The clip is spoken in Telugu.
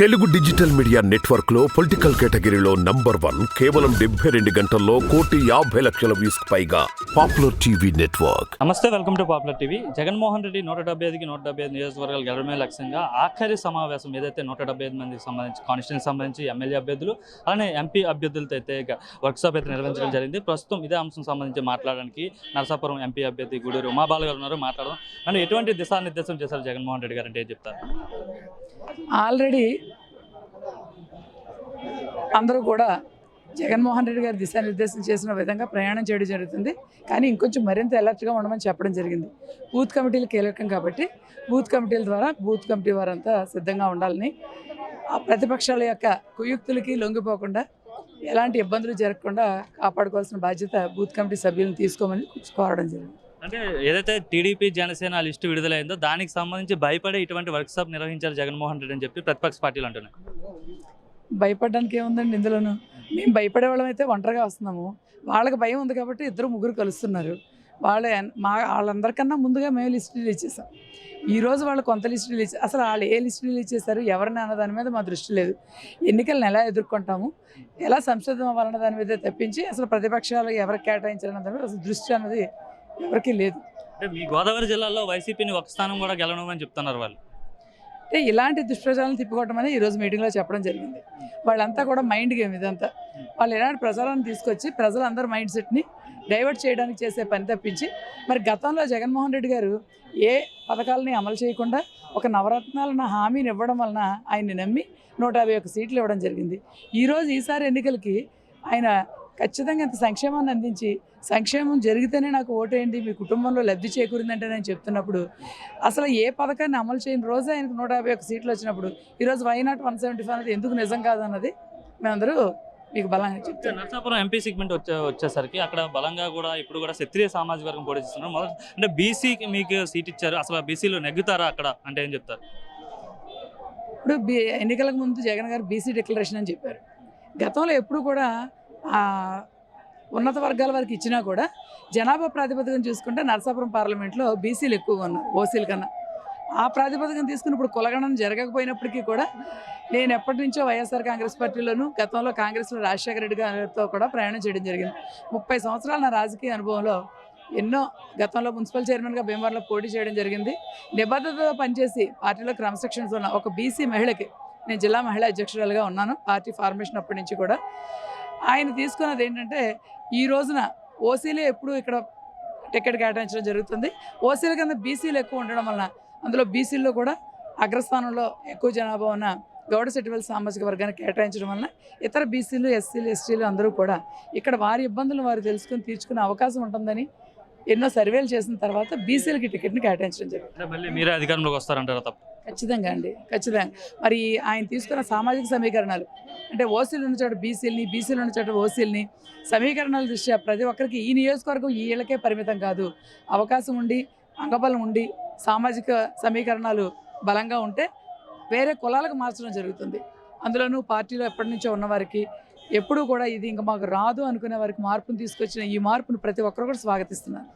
తెలుగు డిజిటల్ మీడియా నెట్వర్క్లో పొలిటికల్ కేటగిరీలో నంబర్ వన్ కేవలం డెబ్బై రెండు గంటల్లో కోటి యాభై లక్షల వ్యూస్ పైగా పాపులర్ టీవీ నెట్వర్క్. నమస్తే welcome to popular TV. Jaganmohan Reddy నూట డెబ్బై ఐదుకి నూట డెబ్బై ఐదు నియోజకవర్గాలు గెలవడమే లక్ష్యంగా ఆఖరి సమావేశం ఏదైతే నూట డెబ్బై ఐదు మందికి సంబంధించి కాన్స్టిట్యూన్సీ సంబంధించి ఎమ్మెల్యే అభ్యర్థులు అలానే ఎంపీ అభ్యర్థులతో అయితే వర్క్షాప్ అయితే నిర్వహించడం జరిగింది. ప్రస్తుతం ఇదే అంశం సంబంధించి మాట్లాడడానికి నరసాపురం ఎంపీ అభ్యర్థి గూడూరు ఉమాబాల గారు ఉన్నారు. మాట్లాడడం అంటే ఎటువంటి దిశానిర్దేశం చేశారు జగన్మోహన్ రెడ్డి గారు అంటే ఏం చెప్తారు? ఆల్రెడీ అందరూ కూడా జగన్మోహన్ రెడ్డి గారు దిశానిర్దేశం చేసిన విధంగా ప్రయాణం చేయడం జరుగుతుంది. కానీ ఇంకొంచెం మరింత అలర్ట్గా ఉండమని చెప్పడం జరిగింది. బూత్ కమిటీలు కీలకం కాబట్టి బూత్ కమిటీల ద్వారా బూత్ కమిటీ వారంతా సిద్ధంగా ఉండాలని ఆ ప్రతిపక్షాల యొక్క కుయుక్తులకి లొంగిపోకుండా ఎలాంటి ఇబ్బందులు జరగకుండా కాపాడుకోవాల్సిన బాధ్యత బూత్ కమిటీ సభ్యులను తీసుకోమని కోరడం జరిగింది. అంటే ఏదైతే టీడీపీ జనసేన లిస్టు విడుదలైందో దానికి సంబంధించి భయపడే ఇటువంటి వర్క్షాప్ నిర్వహించారు జగన్మోహన్ రెడ్డి అని చెప్పి ప్రతిపక్ష పార్టీలు అంటున్నాయి. భయపడడానికి ఏముందండి ఇందులోనూ? మేము భయపడే వాళ్ళం అయితే ఒంటరిగా వస్తున్నాము. వాళ్ళకి భయం ఉంది కాబట్టి ఇద్దరు ముగ్గురు కలుస్తున్నారు. వాళ్ళ మా వాళ్ళందరికన్నా ముందుగా మేము లిస్ట్ రిలీజ్ చేసాం ఈరోజు వాళ్ళు కొంత లిస్ట్ రిలీజ్ అసలు వాళ్ళు ఏ లిస్ట్ రిలీజ్ చేశారు ఎవరిని అన్న దాని మీద మా దృష్టి లేదు. ఎన్నికలను ఎలా ఎదుర్కొంటాము ఎలా సంసిద్ధం అవ్వాలన్న దాని మీద తప్పించి అసలు ప్రతిపక్షాలు ఎవరికి కేటాయించాలన్న దాని మీద అసలు దృష్టి అన్నది ఎవరికీ లేదు. అంటే మీ గోదావరి జిల్లాలో వైసీపీని ఒక స్థానం కూడా గెలవమని చెప్తున్నారు వాళ్ళు. అంటే ఇలాంటి దుష్ప్రచారాలను తిప్పుకోవటం అనేది ఈరోజు మీటింగ్లో చెప్పడం జరిగింది. వాళ్ళంతా కూడా మైండ్ గేమ్ ఇదంతా. వాళ్ళు ఎలాంటి ప్రచారాన్ని తీసుకొచ్చి ప్రజలందరి మైండ్ సెట్ని డైవర్ట్ చేయడానికి చేసే పని తప్పించి మరి గతంలో జగన్మోహన్ రెడ్డి గారు ఏ పథకాలని అమలు చేయకుండా ఒక నవరత్నాలన్న హామీని ఇవ్వడం వలన ఆయన్ని నమ్మి నూట యాభై సీట్లు ఇవ్వడం జరిగింది. ఈరోజు ఈసారి ఎన్నికలకి ఆయన ఖచ్చితంగా ఇంత సంక్షేమాన్ని అందించి సంక్షేమం జరిగితేనే నాకు ఓటేయండి మీ కుటుంబంలో లబ్ధి చేకూరిందంటే నేను చెప్తున్నప్పుడు అసలు ఏ పథకాన్ని అమలు చేయని రోజే ఆయనకు నూట యాభై ఒక్క సీట్లు వచ్చినప్పుడు ఈరోజు why not one seventy five అనేది ఎందుకు నిజం కాదన్నది మేమందరూ మీకు బలంగా చెప్తాను. నరసాపురం ఎంపీ సెగ్మెంట్ వచ్చే వచ్చేసరికి అక్కడ బలంగా కూడా ఇప్పుడు కూడా క్షత్రియ సామాజిక వర్గం పోటీ చేస్తున్నారు. మొదటి అంటే బీసీకి మీకు సీట్ ఇచ్చారు. అసలు బీసీలో నెగ్గుతారా అక్కడ? అంటే ఏం చెప్తారు? ఇప్పుడు బి ఎన్నికలకు ముందు జగన్ గారు బీసీ డిక్లరేషన్ అని చెప్పారు. గతంలో ఎప్పుడు కూడా ఉన్నత వర్గాల వారికి ఇచ్చినా కూడా జనాభా ప్రాతిపదికన చూసుకుంటే నరసాపురం పార్లమెంట్లో బీసీలు ఎక్కువగా ఉన్నారు ఓసీల కన్నా. ఆ ప్రాతిపదికన తీసుకుని ఇప్పుడు కులగణన జరగకపోయినప్పటికీ కూడా నేను ఎప్పటి నుంచో వైఎస్ఆర్ కాంగ్రెస్ పార్టీలోను గతంలో కాంగ్రెస్లో రాజశేఖర రెడ్డి గారితో కూడా ప్రయాణం చేయడం జరిగింది. ముప్పై సంవత్సరాల నా రాజకీయ అనుభవంలో ఎన్నో గతంలో మున్సిపల్ చైర్మన్గా భీమవరంలో పోటీ చేయడం జరిగింది. నిబద్ధతతో పనిచేసి పార్టీలో క్రమశిక్షణతో ఉన్న ఒక బీసీ మహిళకి నేను జిల్లా మహిళా అధ్యక్షురాలుగా ఉన్నాను. పార్టీ ఫార్మేషన్ అప్పటి నుంచి కూడా ఆయన తీసుకున్నది ఏంటంటే ఈ రోజున ఓసీలే ఎప్పుడు ఇక్కడ టికెట్ కేటాయించడం జరుగుతుంది. ఓసీల కింద బీసీలు ఎక్కువ ఉండడం వలన అందులో బీసీల్లో కూడా అగ్రస్థానంలో ఎక్కువ జనాభా ఉన్న గౌడ సెటివల్ సామాజిక వర్గాన్ని కేటాయించడం వలన ఇతర బీసీలు ఎస్సీలు ఎస్టీలు అందరూ కూడా ఇక్కడ వారి ఇబ్బందులు వారు తెలుసుకుని తీర్చుకునే అవకాశం ఉంటుందని ఎన్నో సర్వేలు చేసిన తర్వాత బీసీలకి టికెట్ని కేటాయించడం జరిగింది మళ్ళీ మీరే అధికారంలోకి వస్తారంటారా తప్ప? ఖచ్చితంగా అండి ఖచ్చితంగా. మరి ఆయన తీసుకున్న సామాజిక సమీకరణాలు అంటే ఓసీలు ఉన్న చోట బీసీలని బీసీలు ఉన్న చోట ఓసీలని సమీకరణాల దృష్ట్యా ప్రతి ఒక్కరికి ఈ నియోజకవర్గం ఈ ఏళ్ళకే పరిమితం కాదు. అవకాశం ఉండి అంగబలం ఉండి సామాజిక సమీకరణాలు బలంగా ఉంటే వేరే కులాలకు మార్చడం జరుగుతుంది. అందులోనూ పార్టీలో ఎప్పటి నుంచో ఉన్నవారికి ఎప్పుడూ కూడా ఇది ఇంకా మాకు రాదు అనుకునే వారికి మార్పును తీసుకొచ్చిన ఈ మార్పును ప్రతి ఒక్కరు కూడా స్వాగతిస్తున్నారు.